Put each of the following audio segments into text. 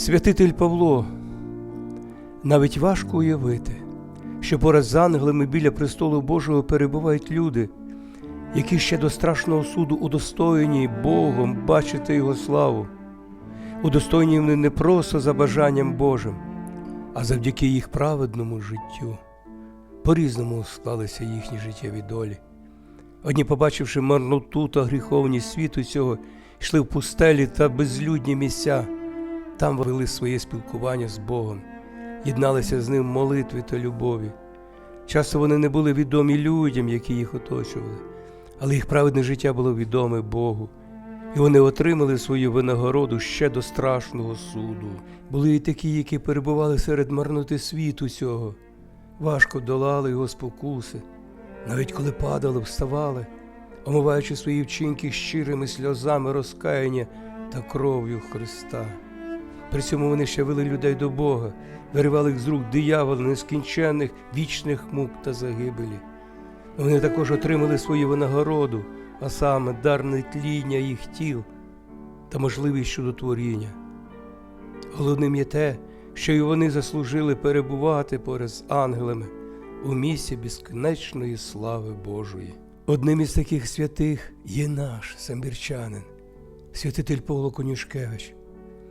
Святитель Павло, навіть важко уявити, що поряд з ангелами біля престолу Божого перебувають люди, які ще до страшного суду удостоєні Богом бачити Його славу. Удостоєні вони не просто за бажанням Божим, а завдяки їх праведному життю. По-різному склалися їхні життєві долі. Одні, побачивши марноту та гріховність світу цього, йшли в пустелі та безлюдні місця. Там вели своє спілкування з Богом, єдналися з ним в молитві та любові. Часто вони не були відомі людям, які їх оточували, але їх праведне життя було відоме Богу, і вони отримали свою винагороду ще до страшного суду. Були і такі, які перебували серед марноти світу цього, важко долали його спокуси, навіть коли падали, вставали, омиваючи свої вчинки щирими сльозами розкаяння та кров'ю Христа. При цьому вони ще вели людей до Бога, виривали їх з рук диявола нескінченних вічних мук та загибелі. Вони також отримали свою винагороду, а саме дар нетління їх тіл та можливість чудотворіння. Головним є те, що й вони заслужили перебувати поряд з ангелами у місці безконечної слави Божої. Одним із таких святих є наш самбірчанин, святитель Павло Конюшкевич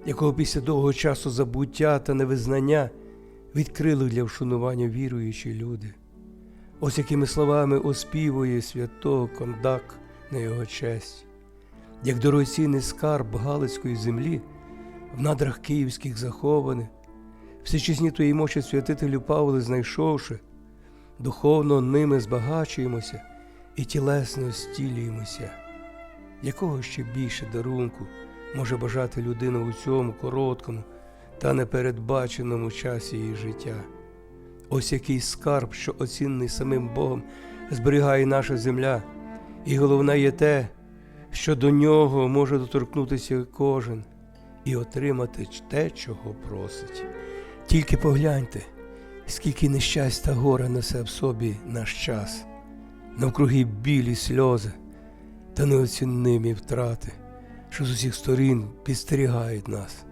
якого після довгого часу забуття та невизнання відкрили для вшанування віруючі люди. Ось якими словами оспівує святого кондак на його честь, як дорогоцінний скарб Галицької землі, в надрах київських захований, всечесні твої мочі святителю Павли знайшовши, духовно ними збагачуємося і тілесно стілюємося. Якого ще більше дарунку? Може бажати людина у цьому короткому та непередбаченому часі її життя. Ось який скарб, що оцінений самим Богом, зберігає наша земля, і головне є те, що до нього може доторкнутися кожен і отримати те, чого просить. Тільки погляньте, скільки нещастя горе несе в собі наш час, навкруги білі сльози та неоціннимі втрати що з усіх сторін підстерігають нас.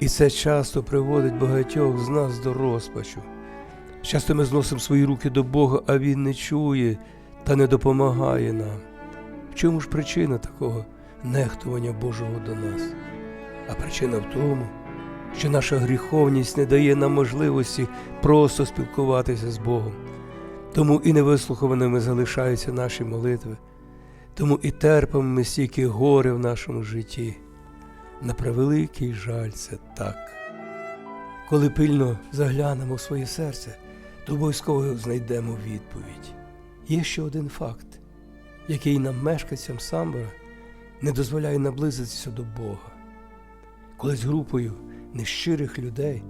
І це часто приводить багатьох з нас до розпачу. Часто ми зносимо свої руки до Бога, а Він не чує та не допомагає нам. В чому ж причина такого нехтування Божого до нас? А причина в тому, що наша гріховність не дає нам можливості просто спілкуватися з Богом. Тому і невислухованими залишаються наші молитви. Тому і терпимо ми стільки горе в нашому житті. На превеликий жаль, це так. Коли пильно заглянемо в своє серце, то обов'язково знайдемо відповідь. Є ще один факт, який нам, мешканцям Самбора, не дозволяє наблизитися до Бога. Колись групою нещирих людей,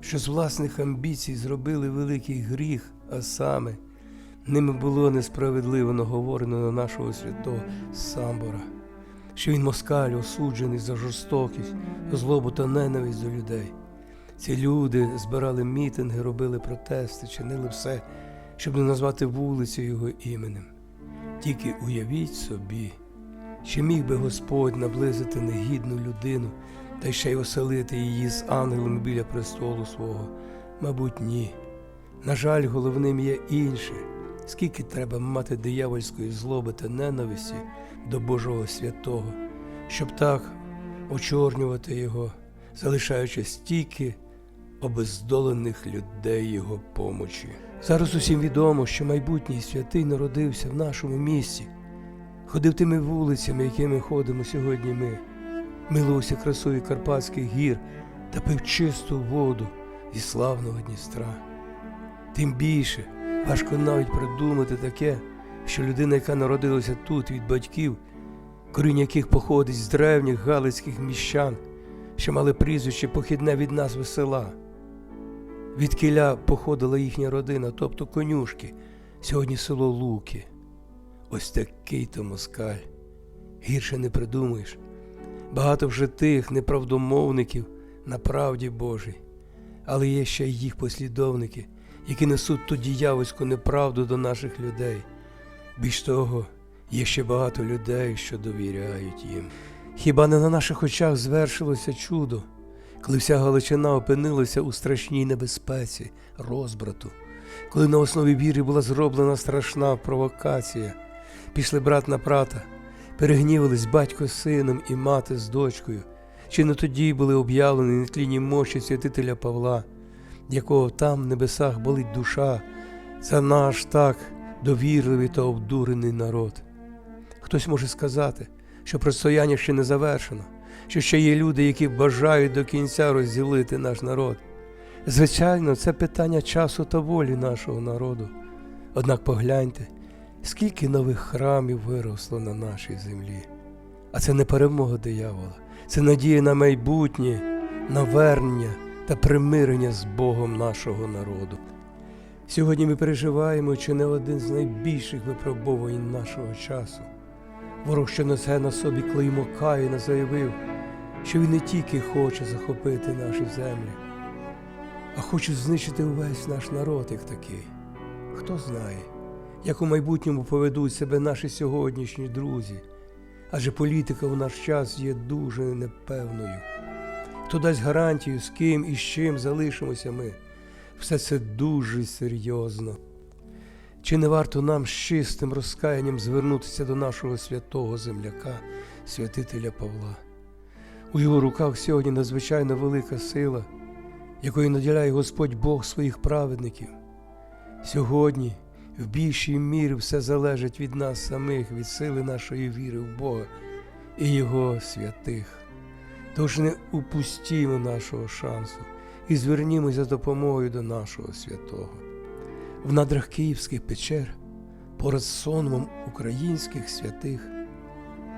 що з власних амбіцій зробили великий гріх, а саме Ними було несправедливо наговорено на нашого святого Самбора, що він москаль осуджений за жорстокість, злобу та ненависть до людей. Ці люди збирали мітинги, робили протести, чинили все, щоб не назвати вулицю його іменем. Тільки уявіть собі, чи міг би Господь наблизити негідну людину та ще й оселити її з ангелом біля престолу свого? Мабуть, ні. На жаль, головним є інше скільки треба мати диявольської злоби та ненависті до Божого святого, щоб так очорнювати Його, залишаючи стільки обездолених людей Його помочі. Зараз усім відомо, що майбутній святий народився в нашому місті, ходив тими вулицями, якими ходимо сьогодні ми, милувався красою Карпатських гір та пив чисту воду зі славного Дністра. Тим більше. Важко навіть придумати таке, що людина, яка народилася тут від батьків, корінь яких походить з древніх галицьких міщан, що мали прізвище похідне від назви села. Від кіля походила їхня родина, тобто конюшки, сьогодні село Луки. Ось такий то москаль. Гірше не придумаєш. Багато вже тих неправдомовників на правді Божій, але є ще й їх послідовники які несуть ту діявольську неправду до наших людей. Більш того, є ще багато людей, що довіряють їм. Хіба не на наших очах звершилося чудо, коли вся Галичина опинилася у страшній небезпеці, розбрату, коли на основі віри була зроблена страшна провокація, пішли брат на брата, перегнівались батько з сином і мати з дочкою, чи не тоді були об'явлені нетлінні мощі святителя Павла, якого там в небесах болить душа, за наш так довірливий та обдурений народ. Хтось може сказати, що протистояння ще не завершено, що ще є люди, які бажають до кінця розділити наш народ. Звичайно, це питання часу та волі нашого народу. Однак погляньте, скільки нових храмів виросло на нашій землі. А це не перемога диявола, це надія на майбутнє, на вернення та примирення з Богом нашого народу. Сьогодні ми переживаємо чи не один з найбільших випробувань нашого часу. Ворог, що несе на собі клеймо Каїна, заявив, що він не тільки хоче захопити наші землі, а хоче знищити увесь наш народ як такий. Хто знає, як у майбутньому поведуть себе наші сьогоднішні друзі, адже політика у наш час є дуже непевною. Хто дасть гарантію, з ким і з чим залишимося ми? Все це дуже серйозно. Чи не варто нам з чистим розкаянням звернутися до нашого святого земляка, святителя Павла? У його руках сьогодні надзвичайно велика сила, якою наділяє Господь Бог своїх праведників. Сьогодні в більшій мірі все залежить від нас самих, від сили нашої віри в Бога і Його святих. Тож не упустімо нашого шансу і звернімось за допомогою до нашого святого. В надрах Київських печер, поряд сонмом українських святих,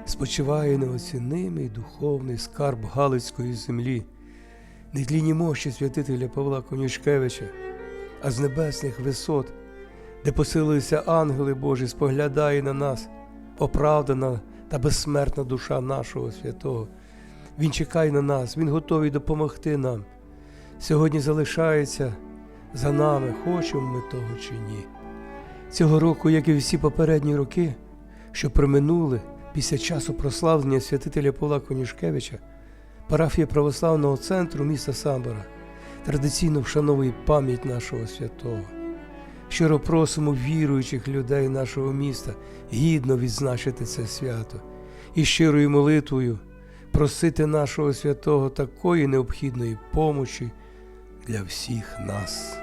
спочиває неоцінимий духовний скарб Галицької землі, нетлінні мощі святителя Павла Конючкевича, а з небесних висот, де посилилися ангели Божі, споглядає на нас оправдана та безсмертна душа нашого святого. Він чекає на нас, Він готовий допомогти нам. Сьогодні залишається за нами, хочемо ми того чи ні. Цього року, як і всі попередні роки, що проминули після часу прославлення святителя Павла Конюшкевича, парафія православного центру міста Самбора традиційно вшановує пам'ять нашого святого. Щиро просимо віруючих людей нашого міста гідно відзначити це свято і щирою молитвою просити нашого святого такої необхідної помочі для всіх нас.